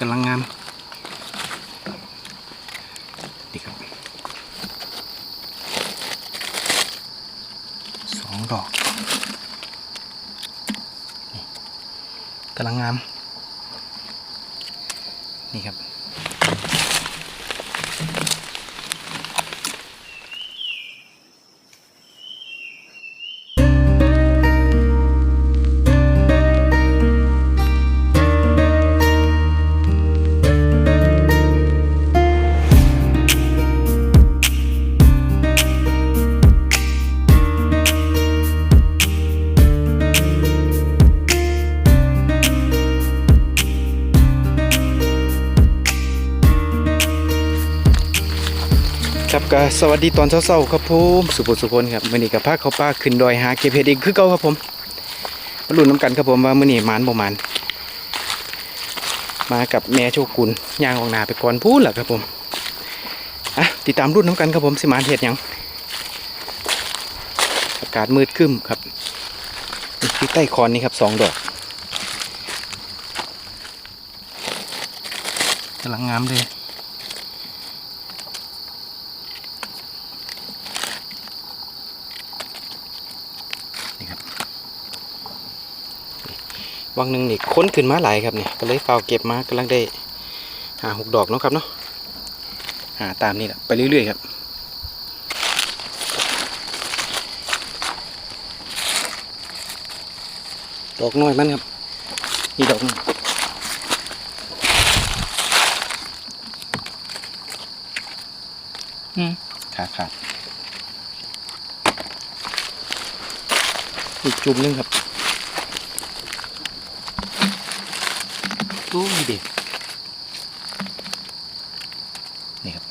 กำลังงามดีครับสองดอกกำลังงาม นี่ครับ สวัสดีตอนเช้าๆครับผมสุภสุคนครับมื้อนี้กับพาเขาป้าขึ้นดอยหาเก็บเห็ดอีกคือเก่าครับผมมาลุ้นน้ำกันครับผมว่ามื้อนี้หมานบ่หมานมากับแม่โชกุนย่างออกหนาไปก่อนพูดแหละครับผมอะติดตามรุ่นน้ำกันครับผมสิมานเห็ดยังอากาศมืดครึ้มครับนี่ที่ใต้คอนนี่ครับสองดอกกำลังงามเลย นี่ครับ วังหนึ่งนี่ค้นขึ้นมาหลายครับเนี่ยก็เลยเฝ้าเก็บมากำลังได้หาหกดอกเนาะครับเนาะหาตามนี่แหละไปเรื่อยๆครับดอกน้อยมันครับนี่ดอกหนึงอืมขาดขาดอีกจุ่มหนึงครับ โอ้ยเด็กนี่ครับ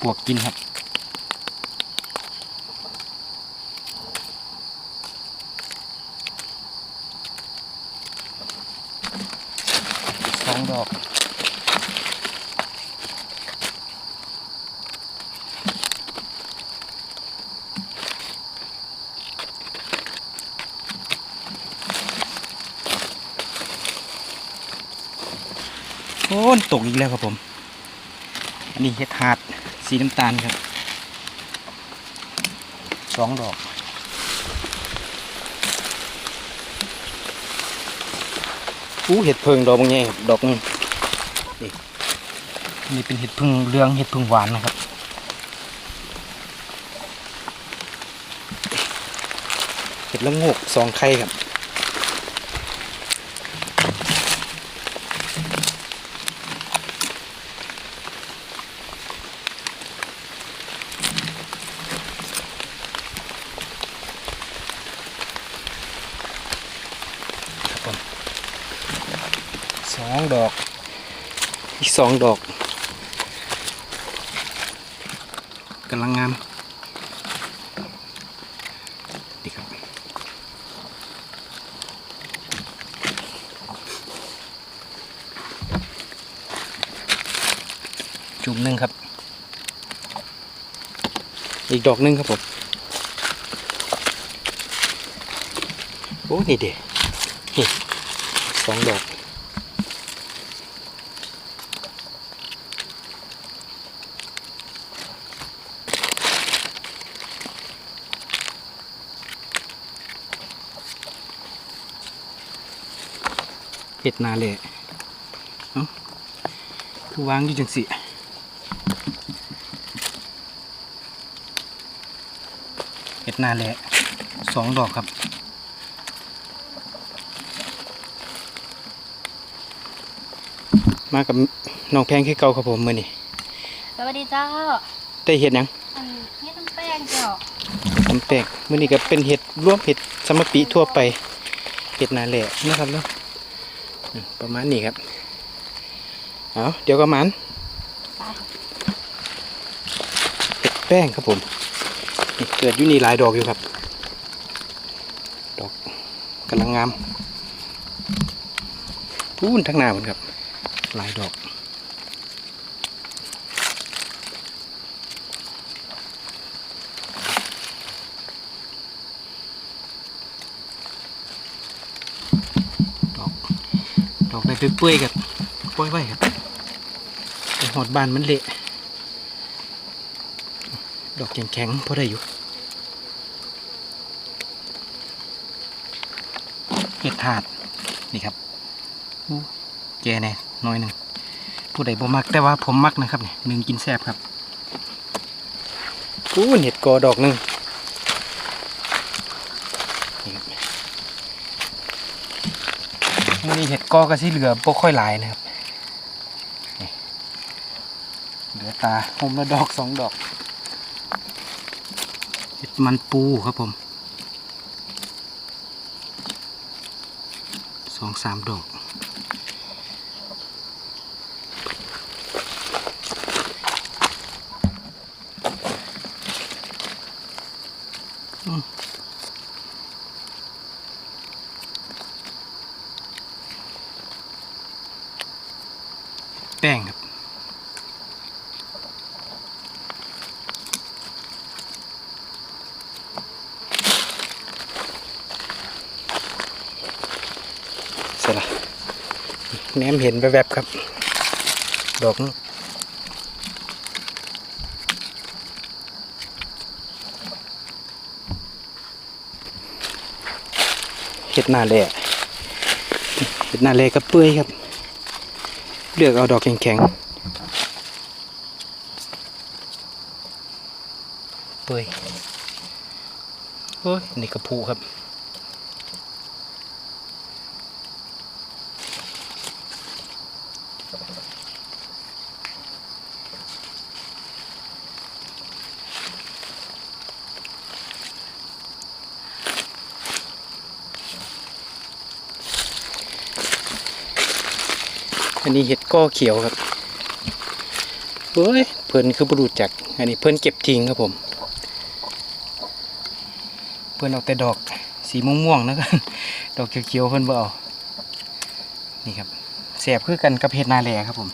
ปวกกินครับ โอ้ตกอีกแล้วครับผม อันนี้เห็ดหาดสีน้ำตาลครับสองดอกอู้เห็ดเพิงดอกบางแง่ครับดอกนึงนี่นี่เป็นเห็ดพึ่งเรืองเห็ดพึ่งหวานนะครับเห็ดละงกสองไข่ครับผมสองดอก อีก สองดอกกำลังงามดีครับ จุ่มหนึ่งครับ อีกดอกหนึ่งครับผม โอ้ นี่เด็นี่สองดอก เห็ดนาเลยเอ้าคือวางอยู่จังสิเห็ดนาเลยสองดอกครับมากับน้องแพงคือเก่าครับผมมื่อนี้สวัสดีเจ้าได้เห็ดหยังอันนี้น้ำแป้งเจ้าทำแปลกมื่อนี้ก็เป็นเห็ดรวมเห็ดสมปีทั่วไปเห็ดนาแหละนะครับเนาะอืม ประมาณนี้ครับ เอาเดี๋ยวก็มันเห็ดแป้งครับผมเกิดอยู่นี่หลายดอกอยู่ครับ ดอกกำลังงามพูนทั้งหน้าเหมือนครับ หลายดอก อกได้เปื่อยๆกับปล่อยไว้ครับแต่หอดบานมันเละ ดอกแข็งๆพอได้อยู่เห็ดถาดนี่ครับแกแน่น้อยหนึ่งผู้ใดบ่มักแต่ว่าผมมักนะครับเนี่ยหนึ่งกินแซ่บครับอู้เห็ดกอดอกหนึ่งนี่ครับ มือนี้เห็ดกอก็สิเหลือบ่ค่อยหลายนะครับเหลือตาหมละดอกสองดอก เห็ดมันปูครับผมสองสามดอก แป้งครับ เสร็จละแหนมเห็นแวบๆครับ ดอกนั้นเห็ดหน้าแหล่เห็ดหน้าแหล่กับเปื่อยครับ เลือกเอาดอกแข็งๆเปื่อยโอ้ยนี่กระพูครับ อันนี้เห็ดก้อเขียวครับเฮ้ยเพิ่นคือบรูจัก อันนี้เพิ่นเก็บทิ้งครับผม เพิ่นเอาแต่ดอกสีม่วงๆนะครับดอกเขียวๆเพิ่นบ่เอานี่ครับแสบคือกันกับเห็ดนาแลครับผม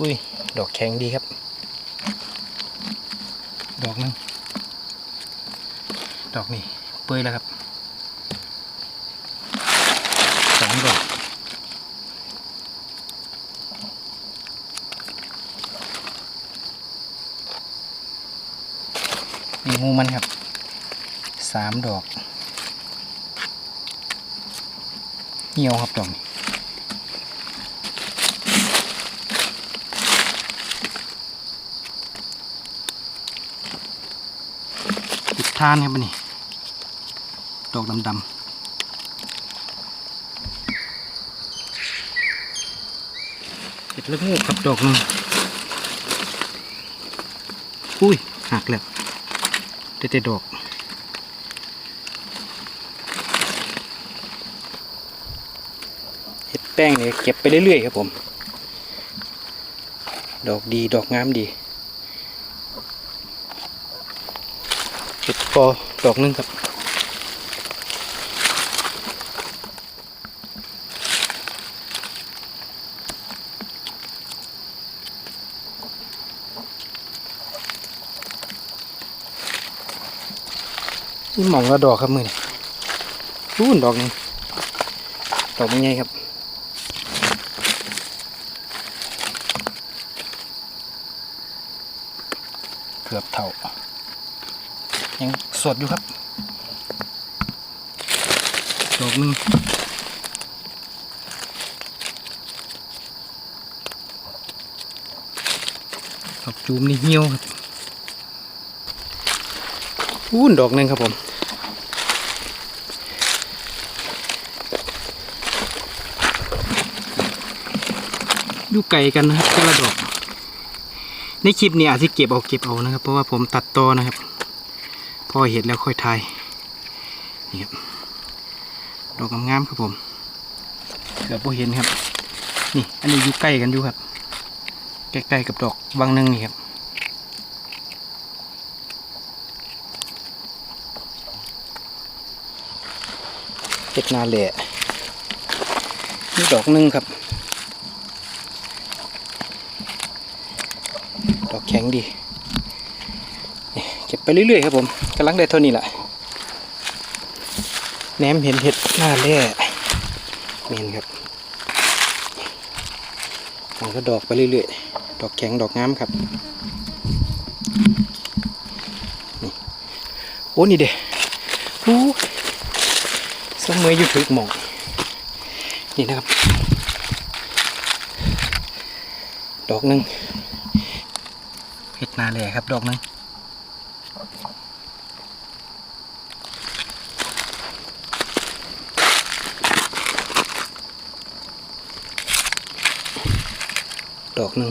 อุ้ย ดอกแข็งดีครับ ดอกหนึง ดอกนี่เปื่อยแล้วครับสองดอกมีมูมันครับสามดอกเหี่ยวครับดอกนี้ทานครับนี่ ดอกดำๆเห็ดละโงูครับดอกนึงอุ้ยหักแล้วได้แต่ดอก เห็ดแป้งเนี่ยเก็บไปเรื่อยๆครับผม ดอกดีดอกงามดี เห็ดปอดอกนึงครับ นี่หมองละดอกครับมือนี่รูนดอกนึงดอกมันใหญ่ครับเกือบเท่า ยังสดอยู่ครับดอกนึงดอกจูมนี่เหี่ยวครับอู้นดอกนึงครับผม อยู่ไกลกันนะครับแต่ละดอก ในคลิปนี้อาจจะเก็บเอาเก็บเอานะครับ เพราะว่าผมตัดต่อนะครับ พอเห็นแล้วค่อยทายนี่ครับดอกงามๆครับผมเกือบพอเห็นครับ นี่อันนี้อยู่ใกล้กันอยู่ครับ ใกล้ๆกับดอกบางหนึงนี่ครับเห็ดนาแหล่นี่ดอกหนึงครับ ดอกแข็ งดีนี่ก็บไปเรื่อยๆครับผมกำลังได้เท่านี้แหละแหนมเห็นเห็ดหน้าแร่เมนครับมันก็ดอกไปเรื่อยๆ ดอกแข็งดอกงามครับนี่โอ้นี่เด้โอ้สมัยอยู่ถึกหมองนี่นะครับ ดอกหนึ่ง นาแหล่ครับ ดอกหนึ่งดอกหนึ่ง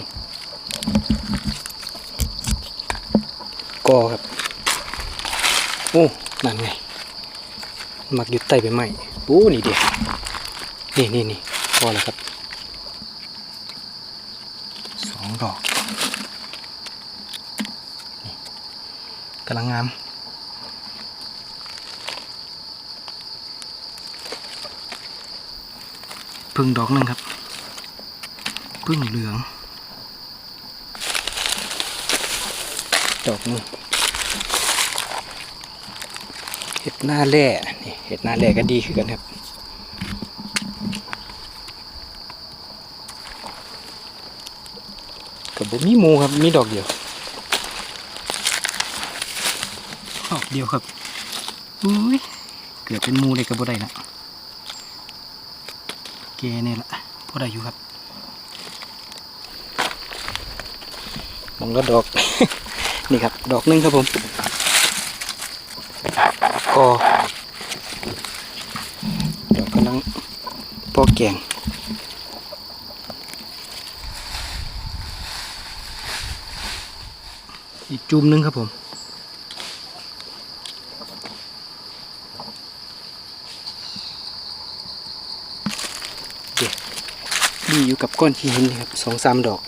กอครับ โอ้นั่นไง มักยู่ใต้ใบไม้โอ้นี่เดียวนี่นี่นี่พอแล้วครับ สองดอกนี่กำลังงามพึ่งดอกหนึ่งครับ พึ่งเหลือง ดอกหนึงเห็ดหน้าแร่นี่เห็ดหน้าแร่ก็ดีขึ้นกันครับกับบุมีมูครับ มีดอกเดียวดอก เดียวครับอุ้ยเกิดเป็นมูเลยกับบุได้ละเกเนี่ยละพอได้อยู่ครับมองก็ดอก นี่ครับ ดอกหนึงครับผมกอดอกกำลังพอแกงอีกจุ่มหนึงครับผม ดีอยู่กับก้อนหินครับสองสามดอก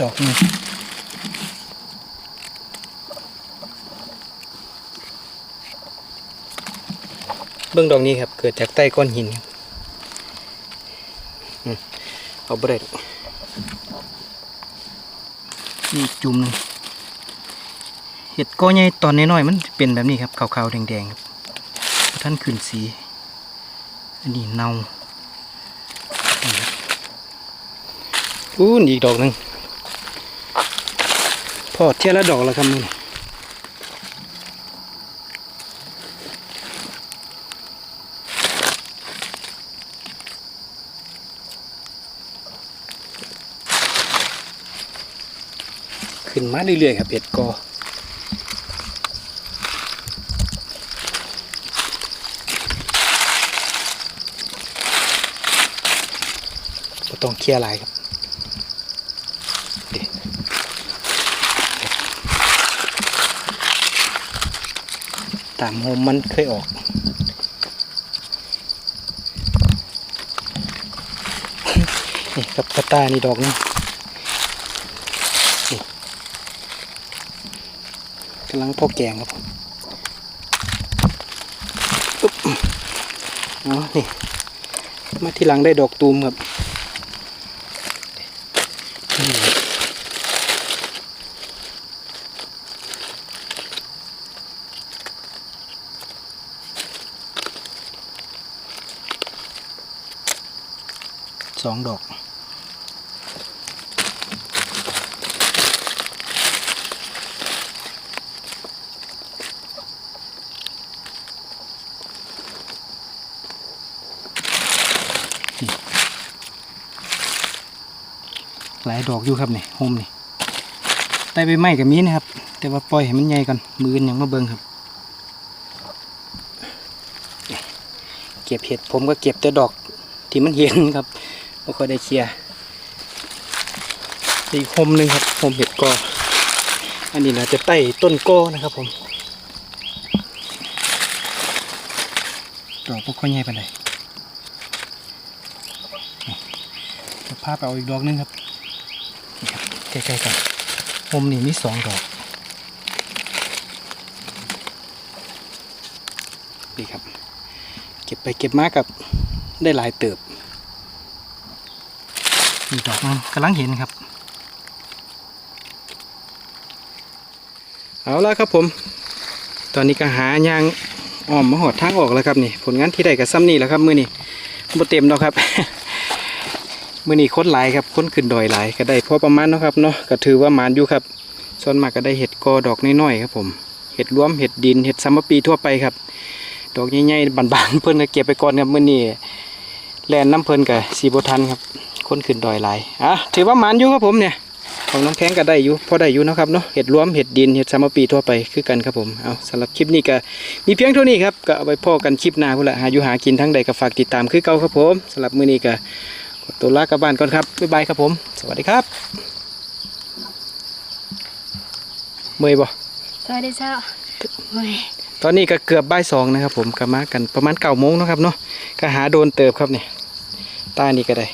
ดอกนึงเบื้องดอกนี้ครับ เกิดจากใต้ก้อนหินอับเอาเบรด นี่จุ่มหนึงเห็ดก้อใหญ่ตอนน้อยๆมันเป็นแบบนี้ครับขาวๆแดงๆครับท่านขึ้นสี อันนี้เนานี่ครับอู้นอีกดอกหนึ่งพอเท่าละดอกแล้วครับนี่ ขึ้นมาเรื่อยๆครับเห็ดกอต้องเคลียร์ลายครับตามโฮมมันเคยออกนี่ครับกระตานี่ดอกนึง กำลังพอแกงครับผมอุ๊บอ๋อนี่ มาที่หลังได้ดอกตูมครับสองดอก หลายดอกอยู่ครับนี่โฮมนี่ไต่ใบไม้กับมีนะครับ แต่ว่าปล่อยให้มันใหญ่ก่อนมืออนยังมาเบิ่งครับเก็บเห็ดผมก็เก็บแต่ดอกที่มันเห็นครับไม่ค่อยได้เคลียร์อีกโฮมหนึ่งครับโฮมเห็ดกออันนี้นะจะใต้ต้นกอนะครับผมดอกพวกค่อยใหญ่ไปเลยจะพาไปเอาอีกดอกหนึงครับ ใกล้ๆกันมุมนี้มีสองดอกนี่ครับ เก็บไปเก็บมากับได้หลายเติบมีดอกมันกำลังเห็นครับ เอาละครับผม ตอนนี้ก็หายางอ้อมมาหอดทางออกแล้วครับนี่ ผลงานที่ได้กับซ้ำนี่แหล้วครับ มือนี้บ่เต็มแล้วครับ มือนี้ค้นหลายครับค้นขึ้นดอยหลายก็ได้พอประมาณนะครับเนาะก็ถือว่าหมานอยู่ครับ ส่วนมากก็ได้เห็ดกอดอกน้อยๆครับผมเห็ดรวมเห็ดดินเห็ดซัมมะปีทั่วไปครับ ดอกใหญ่ๆบานๆเพิ่นก็เก็บไปก่อนครับมื้อนี้แลนน้ำเพิ่นก็สีบทันครับค้นขึ้นดอยหลายอะถือว่าหมานอยู่ครับผมเนี่ยของน้ำแข็งก็ได้อยู่พอได้อยู่นะครับเนาะเห็ดรวมเห็ดดินเห็ดซัมมะปีทั่วไปคือกันครับผมเอาสำหรับคลิปนี้ก็มีเพียงเท่านี้ครับก็เอาไปพ่อกันคลิปหน้าพุ่นละหาอยู่หากินทั้งใดก็ฝากติดตามคือเก่าครับผมสำหรับมื้อนี้ก็ ตัวลากลับบ้านก่อนครับ บ๊ายบายครับผม สวัสดีครับ เมื่อยบ่สวัสดีเจ้าโอ้ยตอนนี้ก็เกือบบ่ายสองนะครับผมก็มากันประมาณเก้าโมงเนาะครับเนาะก็หาโดนเติบครับเนี่ยใต้นี่ก็ได้